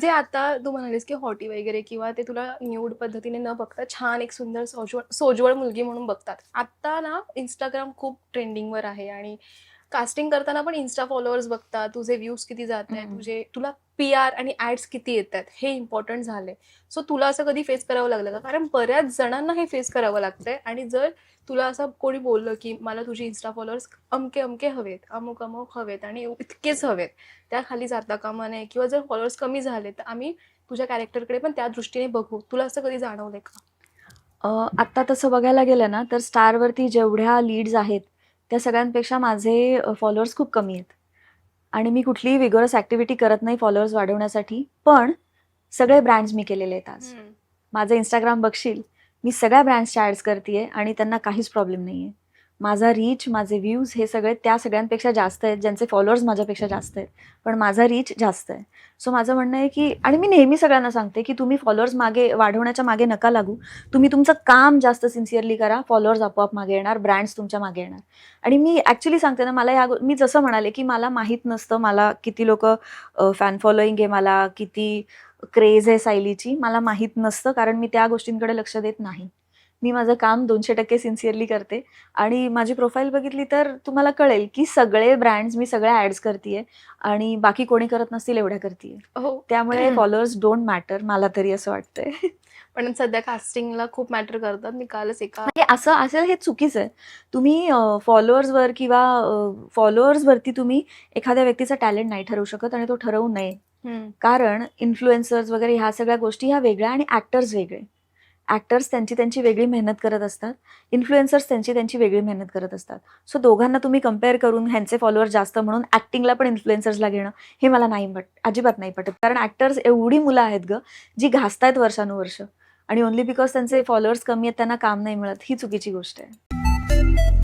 जे आता तू म्हणालीस की हॉटी वगैरे किंवा ते तुला न्यूड पद्धतीने न बघता छान एक सुंदर सोजवळ सोजवळ मुलगी म्हणून बघतात. आता ना इंस्टाग्राम खूप ट्रेंडिंगवर आहे आणि कास्टिंग करताना पण इन्स्टा फॉलोअर्स बघतात तुझे व्ह्यूज किती जात आहेत. तुझे तुला पी आर आणि ऍड्स किती येत आहेत हे इम्पॉर्टंट झाले सो तुला असं कधी फेस करावं लागलं का? कारण बऱ्याच जणांना हे फेस करावं लागतंय आणि जर तुला असं कोणी बोललं की मला तुझी इन्स्टा फॉलोअर्स अमके अमके हवेत अमुक अमुक हवेत आणि इतकेच हवेत त्या खाली जाता कामा नये किंवा जर फॉलोअर्स कमी झाले तर आम्ही तुझ्या कॅरेक्टरकडे पण त्या दृष्टीने बघू. तुला असं कधी जाणवलंय का? आत्ता तसं बघायला गेलं ना तर स्टारवरती जेवढ्या लीड्स आहेत त्या सगळ्यांपेक्षा माझे फॉलोअर्स खूप कमी आहेत. आणि मी कुठलीही विगरस ॲक्टिव्हिटी करत नाही फॉलोअर्स वाढवण्यासाठी पण सगळे ब्रँड्स मी केलेले आहेत आज. माझं इंस्टाग्राम बघशील मी सगळ्या ब्रँड्सच्या ॲड्स करते आणि त्यांना काहीच प्रॉब्लेम नाही आहे माझा रीच माझे व्ह्यूज हे सगळे त्या सगळ्यांपेक्षा जास्त आहेत ज्यांचे फॉलोअर्स माझ्यापेक्षा जास्त आहेत. पण माझा रीच जास्त आहे. सो माझं म्हणणं आहे की आणि मी नेहमी सगळ्यांना सांगते की तुम्ही फॉलोअर्स मागे वाढवण्याच्या मागे नका लागू. तुम्ही तुमचं काम जास्त सिन्सिअरली करा फॉलोअर्स आपोआप मागे येणार ब्रँड्स तुमच्या मागे येणार. आणि मी ॲक्च्युली सांगते ना मला या गो- मी जसं म्हणाले की मला माहीत नसतं मला किती लोक फॅन फॉलोईंग आहे मला किती क्रेज आहे सायलीची मला माहीत नसतं कारण मी त्या गोष्टींकडे लक्ष देत नाही. मी माझं काम दोनशे टक्के सिन्सिअरली करते. आणि माझी प्रोफाईल बघितली तर तुम्हाला कळेल की सगळे ब्रँड्स मी सगळ्या ॲड्स करते आणि बाकी कोणी करत नसतील एवढ्या करते हो. त्यामुळे फॉलोअर्स डोंट मॅटर मला तरी असं वाटतंय. पण सध्या कास्टिंगला खूप मॅटर करतात. मी कालच एका म्हणजे असं असेल हे चुकीचं आहे. तुम्ही फॉलोअर्सवर किंवा फॉलोअर्सवरती तुम्ही एखाद्या व्यक्तीचा टॅलेंट नाही ठरवू शकत आणि तो ठरवू नये. कारण इन्फ्लुएन्सर्स वगैरे ह्या सगळ्या गोष्टी ह्या वेगळ्या आणि ॲक्टर्स वेगळे. ॲक्टर्स त्यांची त्यांची वेगळी मेहनत करत असतात. इन्फ्लुएन्सर्स त्यांची त्यांची वेगळी मेहनत करत असतात. सो दोघांना तुम्ही कंपेअर करून ह्यांचे फॉलोअर जास्त म्हणून ॲक्टिंगला पण इन्फ्लुएन्सर्सला घेणं हे मला नाही पट अजिबात नाही पटत. कारण ॲक्टर्स एवढी मुलं आहेत ग जी घासतायत वर्षानुवर्ष. आणि ओन्ली बिकॉज त्यांचे फॉलोअर्स कमी आहेत त्यांना काम नाही मिळत. ही चुकीची गोष्ट आहे.